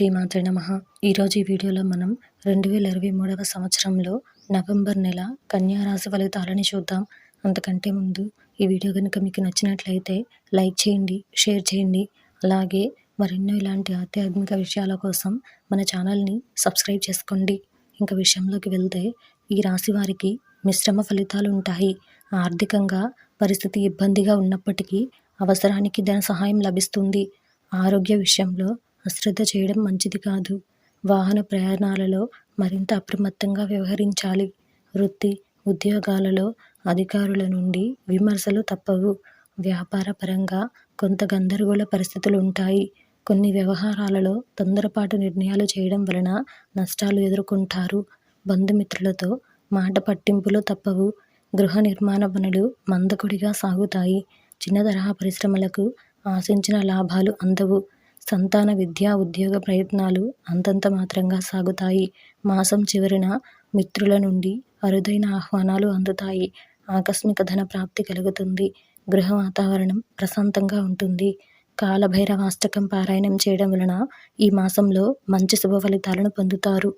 శ్రీమాత్రే నమ. ఈరోజు ఈ వీడియోలో మనం రెండు వేల ఇరవై మూడవ సంవత్సరంలో నవంబర్ నెల కన్యా రాశి ఫలితాలని చూద్దాం. అంతకంటే ముందు ఈ వీడియో కనుక మీకు నచ్చినట్లయితే లైక్ చేయండి షేర్ చేయండి. అలాగే మరెన్నో ఇలాంటి ఆధ్యాత్మిక విషయాల కోసం మన ఛానల్ని సబ్స్క్రైబ్ చేసుకోండి. ఇంకా విషయంలోకి వెళ్తే ఈ రాశి వారికి మిశ్రమ ఫలితాలు ఉంటాయి. ఆర్థికంగా పరిస్థితి ఇబ్బందిగా ఉన్నప్పటికీ అవసరానికి ధన సహాయం లభిస్తుంది. ఆరోగ్య విషయంలో అశ్రద్ధ చేయడం మంచిది కాదు. వాహన ప్రయాణాలలో మరింత అప్రమత్తంగా వ్యవహరించాలి. వృత్తి ఉద్యోగాలలో అధికారుల నుండి విమర్శలు తప్పవు. వ్యాపార పరంగా కొంత గందరగోళ పరిస్థితులు ఉంటాయి కొన్ని వ్యవహారాలలో తొందరపాటు నిర్ణయాలు చేయడం వలన నష్టాలు ఎదుర్కొంటారు. బంధుమిత్రులతో మాట పట్టింపులు తప్పవు. గృహ నిర్మాణ పనులు మందకొడిగా సాగుతాయి. చిన్న తరహా పరిశ్రమలకు ఆశించిన లాభాలు అందవు. సంతాన విద్యా ఉద్యోగ ప్రయత్నాలు అంతంత మాత్రంగా సాగుతాయి. మాసం చివరిన మిత్రుల నుండి అరుదైన ఆహ్వానాలు అందుతాయి. ఆకస్మిక ధన ప్రాప్తి కలుగుతుంది. గృహ వాతావరణం ప్రశాంతంగా ఉంటుంది. కాలభైరవాష్టకం పారాయణం చేయడం వలన ఈ మాసంలో మంచి శుభ ఫలితాలను పొందుతారు.